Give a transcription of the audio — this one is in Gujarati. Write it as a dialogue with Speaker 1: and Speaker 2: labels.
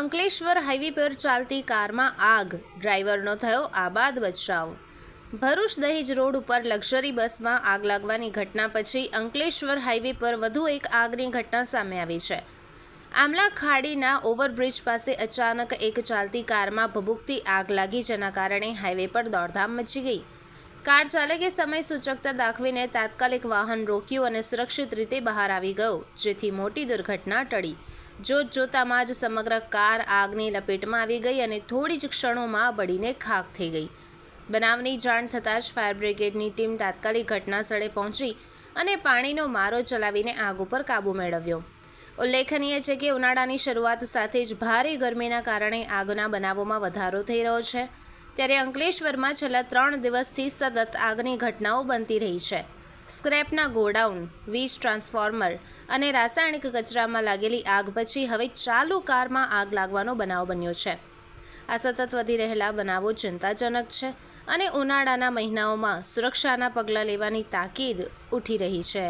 Speaker 1: અંકલેશ્વર હાઈવે પર ચાલતી કારમાં આગ, ડ્રાઈવરનો થયો આબાદ બચાવ. ભરૂચ દહેજ રોડ ઉપર લક્ઝરી બસમાં આગ લાગવાની ઘટના પછી અંકલેશ્વર હાઈવે પર વધુ એક આગની ઘટના સામે આવી છે. આમલા ખાડીના ઓવરબ્રિજ પાસે અચાનક એક ચાલતી કારમાં ભભૂકતી આગ લાગી જેના કારણે હાઈવે પર દોડધામ મચી ગઈ. કાર ચાલકે સમય સૂચકતા દાખવીને તાત્કાલિક વાહન રોક્યું અને સુરક્ષિત રીતે બહાર આવી ગયો, જેથી મોટી દુર્ઘટના ટળી. જોત જોતામાં જ સમગ્ર કાર આગની લપેટમાં આવી ગઈ અને થોડી જ ક્ષણોમાં બળીને ખાક થઈ ગઈ. બનાવની જાણ થતાં જ ફાયર બ્રિગેડની ટીમ તાત્કાલિક ઘટના સ્થળે પહોંચી અને પાણીનો મારો ચલાવીને આગ ઉપર કાબૂ મેળવ્યો. ઉલ્લેખનીય છે કે ઉનાળાની શરૂઆત સાથે જ ભારે ગરમીના કારણે આગના બનાવોમાં વધારો થઈ રહ્યો છે. ત્યારે અંકલેશ્વરમાં છેલ્લા ત્રણ દિવસથી સતત આગની ઘટનાઓ બનતી રહી છે. સ્ક્રેપના ગોડાઉન, વીજ ટ્રાન્સફોર્મર અને રાસાયણિક કચરામાં લાગેલી આગ પછી હવે ચાલુ કારમાં આગ લાગવાનો બનાવ બન્યો છે. આ સતત વધી રહેલા બનાવો ચિંતાજનક છે અને ઉનાળાના મહિનાઓમાં સુરક્ષાના પગલાં લેવાની તાકીદ ઉઠી રહી છે.